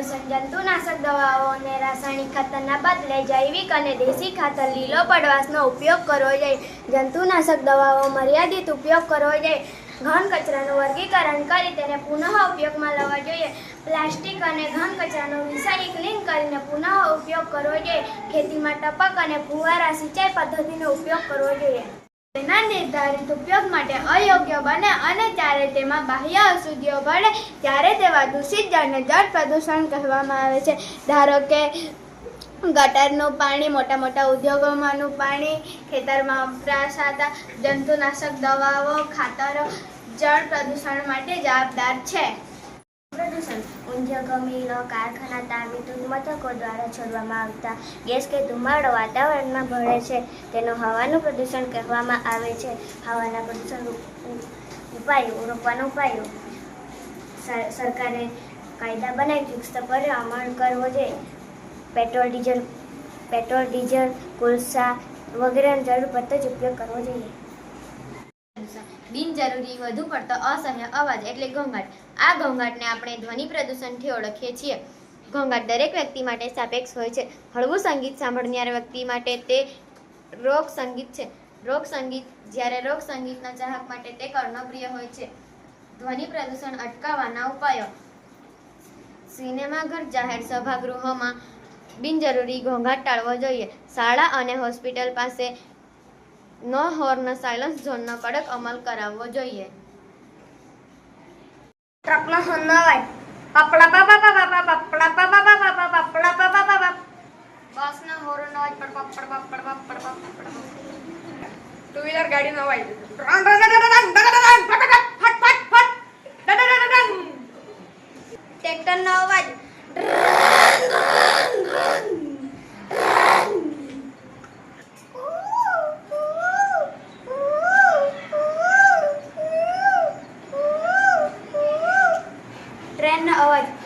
પ્રદૂષણ જંતુનાશક દવાઓ અને રાસાયણિક ખાતરના બદલે જૈવિક અને દેશી ખાતર લીલો પડવાશનો ઉપયોગ કરવો જોઈએ. જંતુનાશક દવાઓ મર્યાદિત ઉપયોગ કરવો જોઈએ. ઘન કચરાનું વર્ગીકરણ કરી તેને પુનઃ ઉપયોગમાં લેવા જોઈએ. પ્લાસ્ટિક અને ઘન કચરાનું રિસાયકલિંગ કરીને પુનઃ ઉપયોગ કરવો જોઈએ. ખેતીમાં ટપક અને ફુવારા સિંચાઈ પદ્ધતિનો ઉપયોગ કરવો જોઈએ. તેના નિર્ધારિત ઉપયોગ માટે અયોગ્ય બને અને ત્યારે તેમાં બાહ્ય અશુદ્ધિઓ ભળે ત્યારે તેવા દૂષિત જળને જળ પ્રદૂષણ કહેવામાં આવે છે. ધારો કે ગટરનું પાણી, મોટા મોટા ઉદ્યોગોમાંનું પાણી, ખેતરમાં વપરાશાતા જંતુનાશક દવાઓ, ખાતરો, જળ પ્રદૂષણ માટે જવાબદાર છે. પ્રદૂષણ લો કારખાના તામી દૂધ મથકો દ્વારા છોડવામાં આવતા ગેસ કે ધુમાડો વાતાવરણમાં ભળે છે. તેનો હવાનું પ્રદૂષણ કહેવામાં આવે છે. હવાના પ્રદૂષણ ઉપાયો, રોકવાનો ઉપાયો. સર- સરકારે કાયદા બનાવી ચુસ્ત પર અમલ કરવો જોઈએ. પેટ્રોલ ડીઝલ પેટ્રોલ ડીઝલ, કોલસા વગેરેનો જરૂર પડતો જ ઉપયોગ કરવો જોઈએ. બિનજરૂરી વધુ પડતો અસહ્ય અવાજ એટલે ઘોંઘાટ. આ ઘોંઘાટને આપણે ધ્વનિ પ્રદૂષણથી ઓળખીએ છીએ. ઘોંઘાટ દરેક વ્યક્તિ માટે સાપેક્ષ હોય છે. હળવું સંગીત સાંભળનાર વ્યક્તિ માટે તે રોક સંગીત છે. રોક સંગીત, જ્યારે રોક સંગીતના ચાહક માટે તે કર્ણપ્રિય હોય છે. ધ્વનિ પ્રદૂષણ અટકાવવાના ઉપાયો. સિનેમાઘર, જાહેર સભાગૃહોમાં બિનજરૂરી ઘોંઘાટ ટાળવો જોઈએ. શાળા અને હોસ્પિટલ પાસે ન હોર્ન સાયલન્સ ઝોનનો કડક અમલ કરાવવો જોઈએ ટ્રકનો હોર્ન ન વાય પપડા બાબા બાબા બાબા પપડા બાબા બાબા બાબા પપડા બાબા બાબા બસના હોર્ન અવાજ પડ પડ પડ પડ પડ પડ પડ ટુ વ્હીલર ગાડી ગાડીનો અવાજ алайт